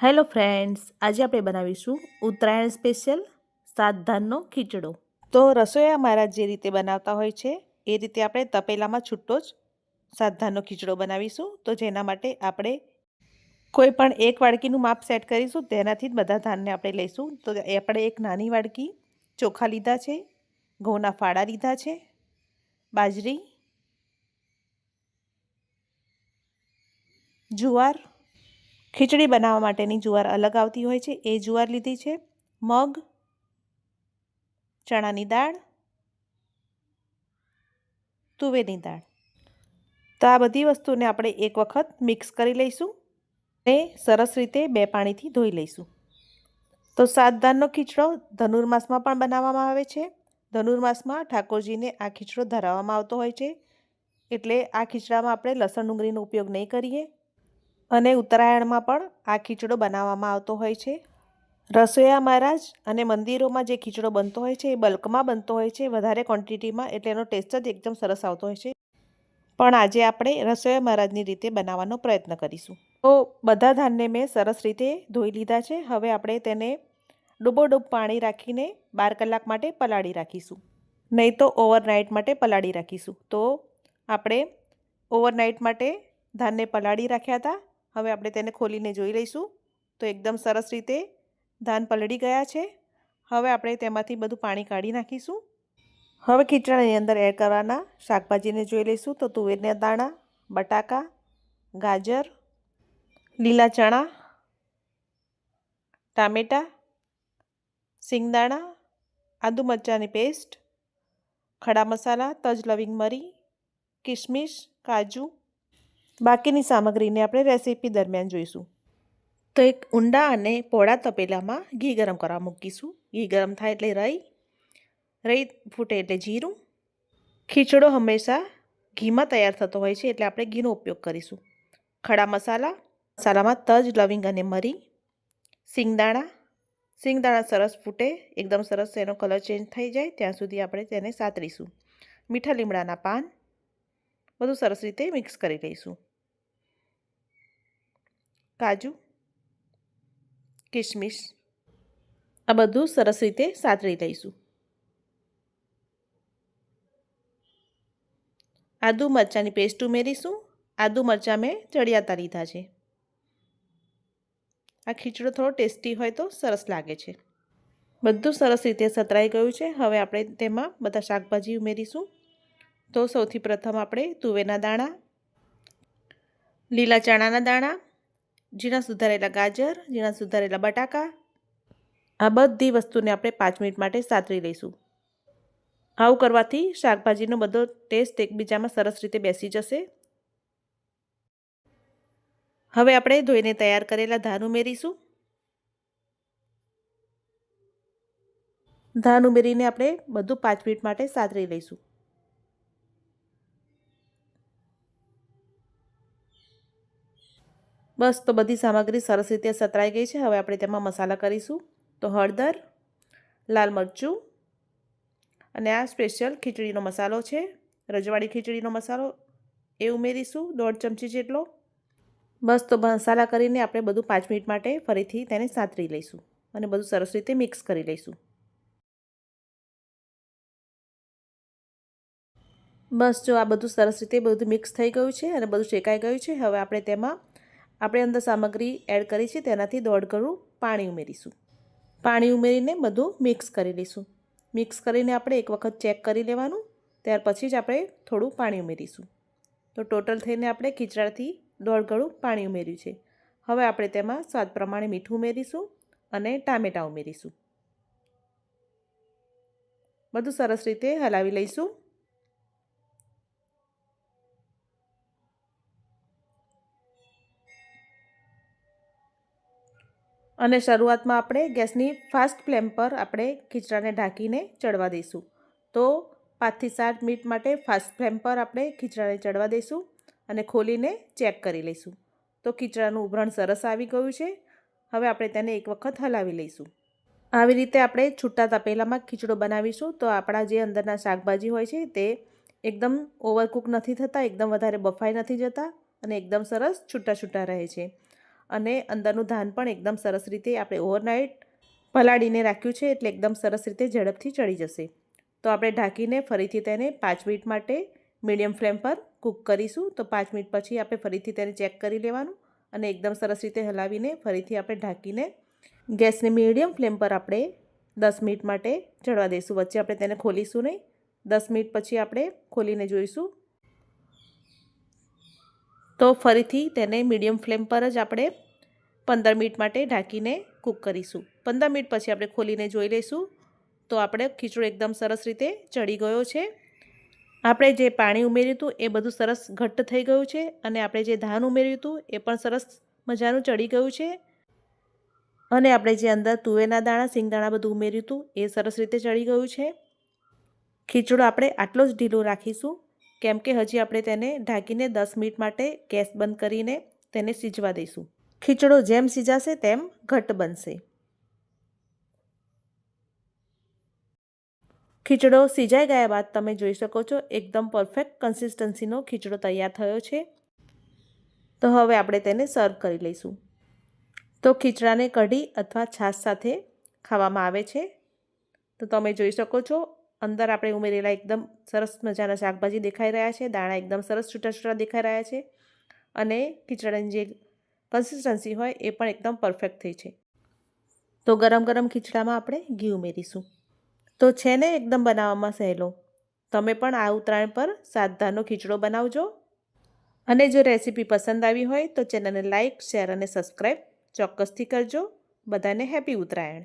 Hello friends, આજે આપણે બનાવીશું ઉત્તરાયણ સ્પેશિયલ સાત ધાનનો ખીચડો. તો રસોઈયા મહારાજ જે રીતે બનાવતા હોય છે, એ રીતે આપણે તપેલામાં છૂટો જ સાત ધાનનો ખીચડો બનાવીશું. તો જેના માટે આપણે કોઈ પણ એક વાડકીનું માપ સેટ કરીશું, તેનાથી જ બધા ધાનને આપણે લઈશું. તો આપણે એક નાની વાડકી ચોખા લીધા છે, ઘઉંના ફાળા લીધા છે, બાજરી, જુવાર ખીચડી બનાવવા માટેની જુવાર અલગ આવતી હોય છે. એ જુવાર લીધી છે. મગ, ચણાની દાળ, તુવેરની દાળ. તો આ બધી વસ્તુને આપણે એક વખત મિક્સ કરી લઈશું અને સરસ રીતે બે પાણીથી ધોઈ લઈશું. તો સાત ધાનનો ખીચડો ધનુર્માસમાં પણ બનાવવામાં આવે છે. ધનુર્માસમાં ઠાકોરજીને આ ખીચડો ધરાવવામાં આવતો હોય છે. એટલે આ ખીચડામાં આપણે લસણ ડુંગળીનો ઉપયોગ નહીં કરીએ. અને ઉત્તરાયણમાં પણ આ ખીચડો બનાવવામાં આવતો હોય છે. રસોઈયા મહારાજ અને મંદિરોમાં જે ખીચડો બનતો હોય છે, એ બલ્કમાં બનતો હોય છે, વધારે ક્વોન્ટિટીમાં એટલે એનો ટેસ્ટ જ એકદમ સરસ આવતો હોય છે. પણ આજે આપણે રસોઈયા મહારાજની રીતે બનાવવાનો પ્રયત્ન કરીશું. તો બધા ધાનને મેં સરસ રીતે ધોઈ લીધા છે. હવે આપણે તેને ડૂબોડૂબ પાણી રાખીને બાર કલાક માટે પલાળી રાખીશું. નહીં તો ઓવરનાઇટ માટે પલાળી રાખીશું. તો આપણે ઓવરનાઇટ માટે ધાનને પલાળી રાખ્યા હતા. હવે આપણે તેને ખોલીને જોઈ લઈશું. તો એકદમ સરસ રીતે ધાન પલળી ગયા છે. હવે આપણે તેમાંથી બધું પાણી કાઢી નાખીશું. હવે ખીચડાની અંદર એડ કરવાના શાકભાજીને જોઈ લઈશું. તો તુવેરના દાણા, બટાકા, ગાજર, લીલા ચણા, ટામેટાં, સિંગદાણા, આદુ મરચાંની પેસ્ટ, ખડા મસાલા, તજ લવિંગ મરી કિશમિશ કાજુ બાકીની સામગ્રીને આપણે રેસીપી દરમિયાન જોઈશું. તો એક ઊંડા અને પોળા તપેલામાં ઘી ગરમ કરવા મૂકીશું. ઘી ગરમ થાય એટલે રાઈ, રઈ ફૂટે એટલે જીરું. ખીચડો હંમેશા ઘીમાં તૈયાર થતો હોય છે એટલે આપણે ઘીનો ઉપયોગ કરીશું. ખડા મસાલા, મસાલામાં તજ, લવિંગ અને મરી, સિંગદાણા. સિંગદાણા સરસ ફૂટે, એકદમ સરસ એનો કલર ચેન્જ થઈ જાય, ત્યાં સુધી આપણે તેને સાતરીશું. મીઠા લીમડાના પાન, બધું સરસ રીતે મિક્સ કરી લઈશું. કાજુ કિશમિશ આ બધું સરસ રીતે સાતરી લઈશું. આદુ મરચાંની પેસ્ટ ઉમેરીશું. આદુ મરચાં મેં ચડિયાતા લીધા છે. આ ખીચડો થોડો ટેસ્ટી હોય તો સરસ લાગે છે. બધું સરસ રીતે સતરાઈ ગયું છે. હવે આપણે તેમાં બધા શાકભાજી ઉમેરીશું. તો સૌથી પ્રથમ આપણે તુવેરના દાણા, લીલા ચણાના દાણા ઝીણા સુધારેલા ગાજર, ઝીણા સુધારેલા બટાકા. આ બધી વસ્તુને આપણે પાંચ મિનિટ માટે સાતરી લઈશું. આવું કરવાથી શાકભાજીનો બધો ટેસ્ટ એકબીજામાં સરસ રીતે બેસી જશે. હવે આપણે ધોઈને તૈયાર કરેલા ધાન ઉમેરીશું. ધાન ઉમેરીને આપણે બધું પાંચ મિનિટ માટે સાતરી લઈશું. બસ તો બધી સામગ્રી સરસ રીતે સતરાઈ ગઈ છે. હવે આપણે તેમાં મસાલા કરીશું. તો હળદર, લાલ મરચું અને આ સ્પેશિયલ ખીચડીનો મસાલો છે. રજવાડી ખીચડીનો મસાલો એ ઉમેરીશું દોઢ ચમચી જેટલો. બસ તો મસાલા કરીને આપણે બધું પાંચ મિનિટ માટે ફરીથી તેને સાતરી લઈશું અને બધું સરસ રીતે મિક્સ કરી લઈશું. બસ જો આ બધું સરસ રીતે બધું મિક્સ થઈ ગયું છે અને બધું શેકાઈ ગયું છે. હવે આપણે તેમાં આપણે અંદર સામગ્રી એડ કરી છે, તેનાથી દોઢ ગળું પાણી ઉમેરીશું. પાણી ઉમેરીને બધું મિક્સ કરી લઈશું. મિક્સ કરીને આપણે એક વખત ચેક કરી લેવાનું, ત્યાર પછી જ આપણે થોડું પાણી ઉમેરીશું. તો ટોટલ થઈને આપણે ખીચડાથી દોઢ ગળું પાણી ઉમેર્યું છે. હવે આપણે તેમાં સ્વાદ પ્રમાણે મીઠું ઉમેરીશું અને ટામેટાં ઉમેરીશું. બધું સરસ રીતે હલાવી લઈશું. અને શરૂઆતમાં આપણે ગેસની ફાસ્ટ ફ્લેમ પર આપણે ખીચડાને ઢાંકીને ચડવા દઈશું. તો પાંચથી સાત મિનિટ માટે ફાસ્ટ ફ્લેમ પર આપણે ખીચડાને ચડવા દઈશું અને ખોલીને ચેક કરી લઈશું. તો ખીચડાનું ઉભરણ સરસ આવી ગયું છે. હવે આપણે તેને એક વખત હલાવી લઈશું. આવી રીતે આપણે છૂટા તપેલામાં ખીચડો બનાવીશું. તો આપણા જે અંદરના શાકભાજી હોય છે તે એકદમ ઓવરકુક નથી થતા, એકદમ વધારે બફાઈ નથી જતા અને એકદમ સરસ છૂટા છૂટા રહે છે. અને અંદરનું ધાન પણ એકદમ સરસ રીતે આપણે ઓવરનાઇટ પલાળીને રાખ્યું છે એટલે એકદમ સરસ રીતે ઝડપથી ચડી જશે. તો આપણે ઢાંકીને ફરીથી તેને પાંચ મિનિટ માટે મીડિયમ ફ્લેમ પર કૂક કરીશું. તો પાંચ મિનિટ પછી આપણે ફરીથી તેને ચેક કરી લેવાનું અને એકદમ સરસ રીતે હલાવીને ફરીથી આપણે ઢાંકીને ગેસને મીડિયમ ફ્લેમ પર આપણે દસ મિનિટ માટે ચડવા દઈશું વચ્ચે આપણે તેને ખોલીશું નહીં. દસ મિનિટ પછી આપણે ખોલીને જોઈશું. તો ફરીથી તેને મીડિયમ ફ્લેમ પર જ આપણે પંદર મિનિટ માટે ઢાંકીને કૂક કરીશું. પંદર મિનિટ પછી આપણે ખોલીને જોઈ લઈશું. તો આપણે ખીચડો એકદમ સરસ રીતે ચડી ગયો છે. આપણે જે પાણી ઉમેર્યું હતું એ બધું સરસ ઘટ્ટ થઈ ગયું છે અને આપણે જે ધાન ઉમેર્યું હતું એ પણ સરસ મજાનું ચડી ગયું છે. અને આપણે જે અંદર તુવેરના દાણા, સિંગદાણા બધું ઉમેર્યું હતું એ સરસ રીતે ચડી ગયું છે. ખીચડો આપણે આટલો જ ઢીલો રાખીશું. કેમ કે હજી આપણે તેને ઢાંકીને દસ મિનિટ માટે ગેસ બંધ કરીને તેને સીજવા દઈશું. ખીચડો જેમ સીજાશે તેમ ઘટ બનશે. ખીચડો સીજાઈ ગયા બાદ તમે જોઈ શકો છો એકદમ પરફેક્ટ કન્સિસ્ટન્સીનો ખીચડો તૈયાર થયો છે. તો હવે આપણે તેને સર્વ કરી લઈશું. તો ખીચડાને કઢી અથવા છાશ સાથે ખાવામાં આવે છે. તો તમે જોઈ શકો છો અંદર આપણે ઉમેરેલા એકદમ સરસ મજાના શાકભાજી દેખાઈ રહ્યા છે, દાણા એકદમ સરસ છૂટા છૂટા દેખાઈ રહ્યા છે અને ખીચડાની જે કન્સિસ્ટન્સી હોય એ પણ એકદમ પરફેક્ટ થઈ છે. તો ગરમ ગરમ ખીચડામાં આપણે ઘી ઉમેરીશું. તો છે ને એકદમ બનાવવામાં સહેલો. તમે પણ આ ઉત્તરાયણ પર સાતધાનો ખીચડો બનાવજો. અને જો રેસીપી પસંદ આવી હોય તો ચેનલને લાઇક શેર અને સબસ્ક્રાઈબ ચોક્કસથી કરજો. બધાને હેપી ઉત્તરાયણ.